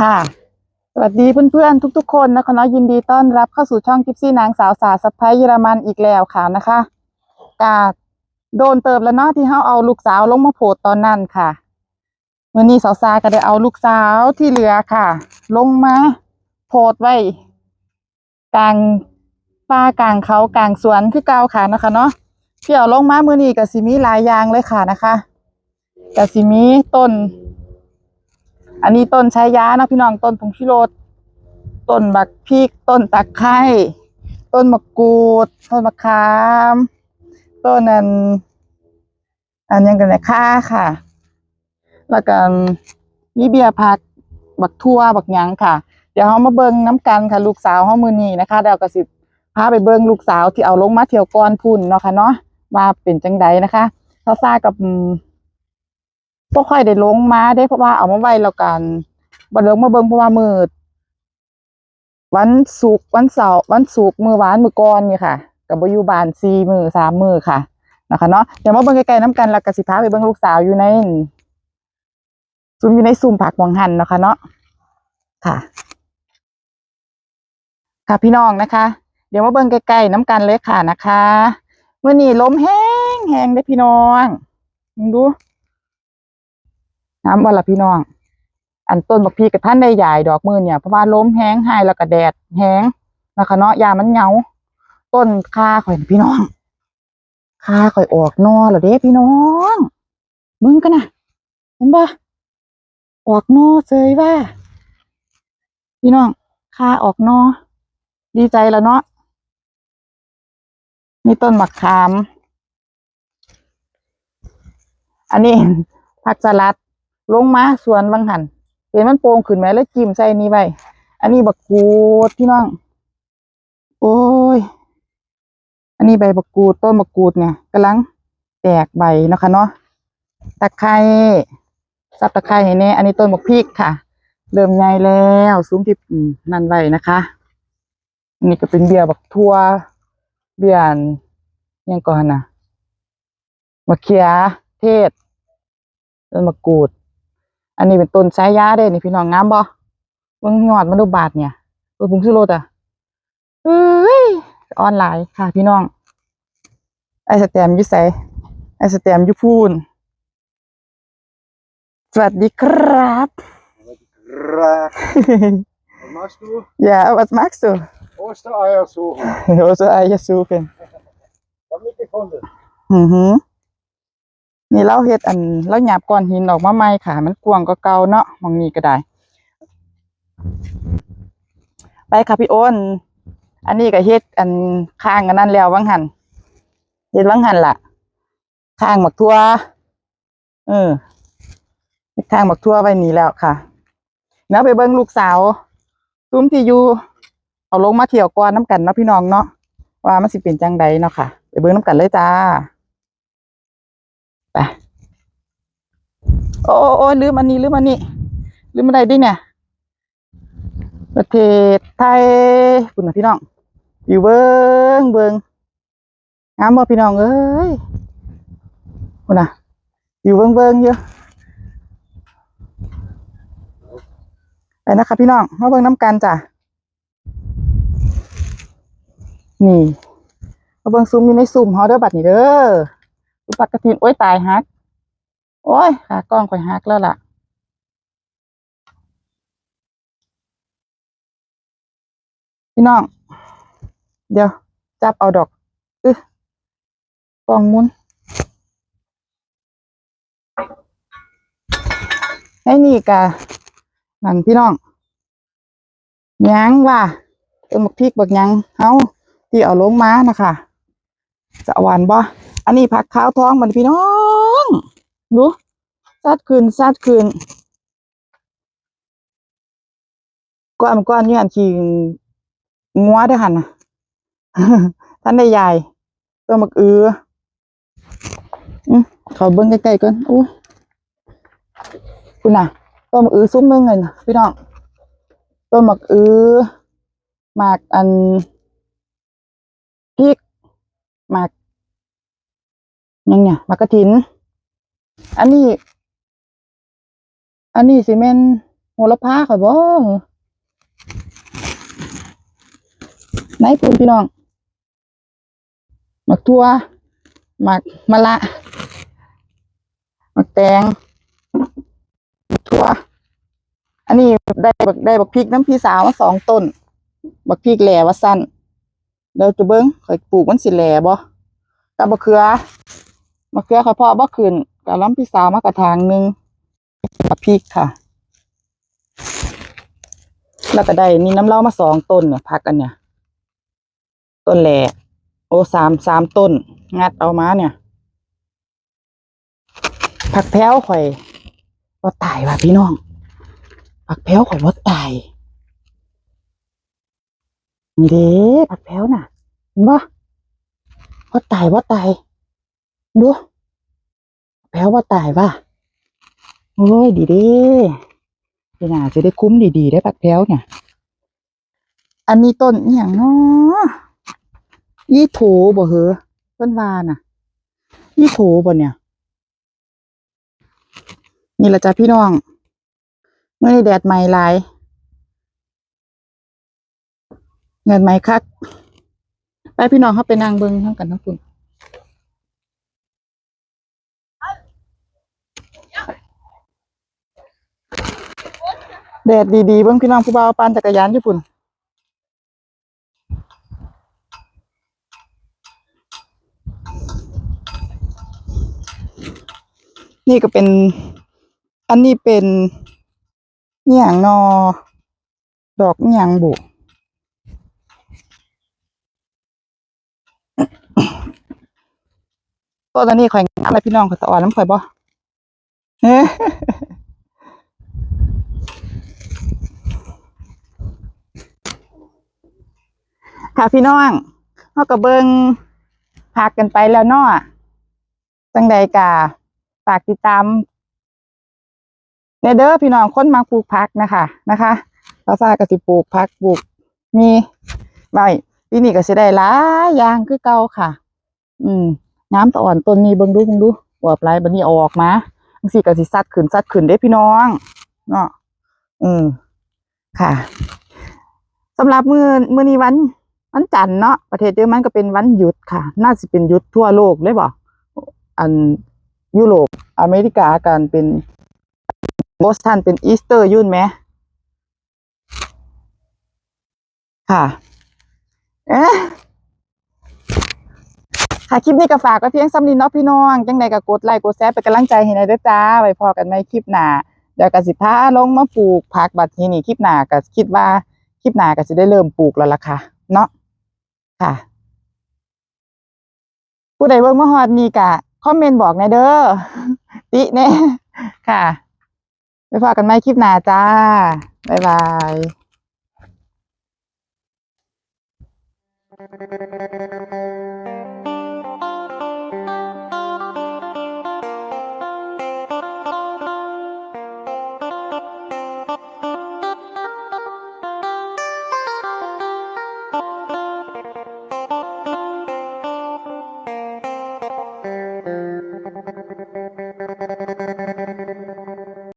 ค่ะ สวัสดีเพื่อนๆทุก ๆ คนนะคะเนาะยินดีต้อนรับเข้าสู่ช่องกิฟซี่นางสาวสาสะพ้ายเยอรมันอีกแล้วค่ะนะคะกาโดนเติบแล้วเนาะที่เขาเอาลูกสาวลงมาโพดตอนนั้นค่ะวันนี้สาวซาก็ได้เอาลูกสาวที่เหลือค่ะ ลงมาโพดไว้กลางป่ากลางเขากลางสวนคือเก่าค่ะนะคะเนาะที่เอาลงมามือนี้กับสิมีหลายอย่างเลยค่ะนะคะกับสิมีต้น อันนี้ต้นชายานะพี่น้องต้นผงชิโรสต้นบักพริกต้นตะไคร้ต้นมะกรูด ต้นมะขาม ต้นอัน อันยังกันเนี่ยค่าค่ะ แล้วก็มีเบียร์ผัก บักทั่วบักหยังค่ะ เดี๋ยวเขามาเบิ่งน้ำกันค่ะ ลูกสาวเขามือนีนะคะเดี๋ยวกระสิบพาไปเบิ่งลูกสาวที่เอาลงมาเที่ยวก่อนพุ่นเนาะค่ะเนาะว่าเป็นจังใดนะคะเท่าซ่ากับ บ่ค่อยได้ลงมาได้เพราะว่าเอามาไว้แล้วกันบ่ลงมาเบิ่งเพราะว่ามืดวันศุกร์วันเสาร์วันศุกร์มื้อวานมื้อก่อนนี่ค่ะก็บ่อยู่บ้าน4มื้อ3มื้อค่ะนะคะเนาะเดี๋ยวมาเบิ่งใกล้ๆนํกันแล้วก็สิพาไปเบิ่งลูกสาวอยู่ในซุ่มอยู่ในซุ่มผักหวังหันเนาะคะเนาะค่ะ ค่ะพี่น้องนะคะ เดี๋ยวมาเบิ่งใกล้ๆน้กันเลยค่ะนะคะเมื้อนี้ลมแห้งแห้งเด้พี่น้องมึ งดูน้ำวันละพี่น้อง อันต้นบักพีกับท่านได้ใหญ่ดอกมือเนี่ยเพราะว่าล้มแห้งให้แล้วก็แดดแห้งนะคะเนาะยามันเหงาต้นคาข่อยพี่น้องคาข่อยออกนอแล้วเด้พี่น้อง มึงกันนะเห็นปะออกนอเซยว่า พี่น้องคาออกนอ ดีใจแล้วเนาะนี่ต้นมะขาม อันนี้ผักสลัด ลงมาสวนบางหันเห็นมันโป่งขึ้นไหมแล้วจิ้มใส่นี่ไว้อันนี้บักกูดพี่น้อง โอ้ย อันนี้ใบบักกูดต้นบักกูดเนี่ยกำลังแตกใบนะคะเนาะตะไคร้สับตะไคร้ให้แน่อันนี้ต้นบักพริกค่ะ เริ่มใหญ่แล้วซุ้มที่นั่นไว้นะคะอันนี้ก็เป็นเบียร์บักทั่ว เบียร์อันยังก่อนนะมะเขือเทศต้นมะกรูด อันนี้เป็นต้นสายยาเด้นี่พี่น้องงามบ่เบิ่งยอดมันดูบาดเนี่ยต้นผงชูรสอะเอ้ยออนไลน์ค่ะ พี่น้อง ไอสแตมป์อยู่ไสไอสแตมป์อยู่พูนสวัสดีครับ Graag. Wat machst du? ja was magst du Ostereier suchen. also Eier suchen Hab nicht gefunden. อือหือ นี่เราเฮ็ดอันเราหยาบก้อนหินออกมาใหม่ค่ะ มันกวางก็เก่าเนาะมองนี้ก็ได้ ไปค่ะพี่โอนอันนี้ก็เฮ็ดอันข้างอันนั้นแล้ววังหันเฮ็ดวังหันล่ะ ข้างหมักทั่วเออข้างหมักทั่วไว้นี่แล้วค่ะแล้วไปเบิ่งลูกสาวซุ้มที่อยู่เอาลงมาเที่ยวก่อนน้ำกันเนาะพี่น้องเนาะว่ามันสิเป็นจังใดเนาะค่ะ ไปเบิ่งน้ำกันเลยจ้า ไปโอ้โอ้โอลืมอันนี้ลืมอันนี้ลืมอะไรดิเนี่ย ประเทศไทยคุณนะพี่น้องอยู่เบิงเบิงงามบ่พี่น้องเอ้ยคุณนะอยู่เบิงเบิงอยู่ไปนะคะพี่น้องมาเบิงน้ำกันจ้ะนี่มาเบิงซุ้มอยู่ในซุ้มฮอเดอร์บัตรนี่เด้อ ปักกระถินโอ้ยตายฮัก โอ้ยขากล้องข่อยฮักแล้วล่ะพี่น้อง เดี๋ยว จับเอาดอกอึกองมุนให้นี่กะนั่นพี่น้องยังว่าเออหมักพริกบักยังเฮาที่เอาลงมานะคะจะหวานบ่ อันนี้ผักขาวท้องมันพี่น้องดูซัดคืนซัดคืนก้อนก้อนนี่อันขี้งัวเด้หันนะท่านได้ยายตัวมักเอืออืมขอเบิ้งใกล้ๆก่อนอู้คุณน่ะตัวมักเอือซุ้มหนึงเลยนะพี่น้องตัวมักเอือหมากอันพริกหมาก ยังเนี่ยมากกะถิน อันนี้ อันนี้สิเมนโหระพาข่อยบ่ไหนปูนพี่น้องหมักทั่วหมักมะละหมักแตงหมักทั่ว อันนี้ได้บักได้บักพริกน้ำพี่สาวมาสองต้น บักพริกแหล่ว่าสั้นเดี๋ยวจะเบิ้งข่อยปลูกมันสิแหล่บ่กับบักเขือ บักเขือข่อยเพาะบ่ขึ้นกับล้ำพี่สาวมากระถางหนึ่งบักพริกค่ะ แล้วก็ได้นี่น้ำเล่ามาสองต้นเนี่ยพักกันเนี่ย ต้นแหล่โอ้สามสามต้น งัดเอามาเนี่ย ผักแพ้วข่อยว่าตายว่ะพี่น้อง ผักแพ้วข่อยว่าตายนี่เด้ผักแพ้วน่ะเห็นปะว่าตายว่าตาย ดูแพ้วว่าตายว่ะโอ้ยดีเด้พี่นาจะได้คุ้มดีๆได้ผักแพ้วเนี่ย อันนี้ต้นอย่างเนาะยี่โถบ่เหอต้นวาน่ะ ยี่โถบ่เนี่ย นี่ละจ้ะพี่น้อง เมื่อนี้แดดใหม่หลายแดดใหมคักไปพี่น้องเขาไปนั่งเบิ้งทั้งกันทั้งคุณ แดดดีๆเบิ้งพี่น้องผู้บ่าวปั่นจักรยานญี่ปุ่นนี่ก็เป็น อันนี้เป็นหยางนอ ดอกหยางบุตัวตอนนี้ข่อยงามอะไรพี่น้องข่อยสะอ่อนน้ำข่อยบ่เฮ้ ค่ะพี่น้องเฮาก็เบิ่งพากกันไปแล้วเนาะจังใดกะฝากติดตามในเด้อพี่น้องคนมาปลูกผักนะคะนะคะภาษาก็สิปลูกผักปลูกมีใบปีนี้ก็สิได้หลายอย่างคือเก่าค่ะ อืมน้ำตะอ่อนต้นนี้เบิ่งดูเบิ่งดูอวบไรบัดนี้ออกมาจังซี่ก็สิซัดขึ้นซัดขึ้นเด้พี่น้องเนาะอืมค่ะสำหรับมือมือนี้วัน วันจันทร์เนาะประเทศเยอรมันก็เป็นวันหยุดค่ะ น่าจะเป็นหยุดทั่วโลกเลยบ่อันยุโรปอเมริกากันเป็นบอสตันเป็นอีสเตอร์ยุ่นไหมค่ะ เอ๊ะค่ะคลิปนี้ก็ฝากไว้เพียงซ้ำนี้เนาะพี่น้องจังใดก็กดไลค์กดแชร์เป็นกำลังใจให้หน่อยเด้อจ้า ไว้พอกันในคลิปหน้า เดี๋ยวกสิพาลงมาปลูกผักบัดนี้นี่คลิปหน้าก็คิดว่าคลิปหน้าก็สิได้เริ่มปลูกแล้วล่ะค่ะ เนาะ ค่ะ ผู้ใดเบิ่งมาฮอดนี่กะคอมเมนต์บอกในเด้อติแน่ค่ะไปพอกันไหม่คลิปหน้าจ้า บ๊ายบาย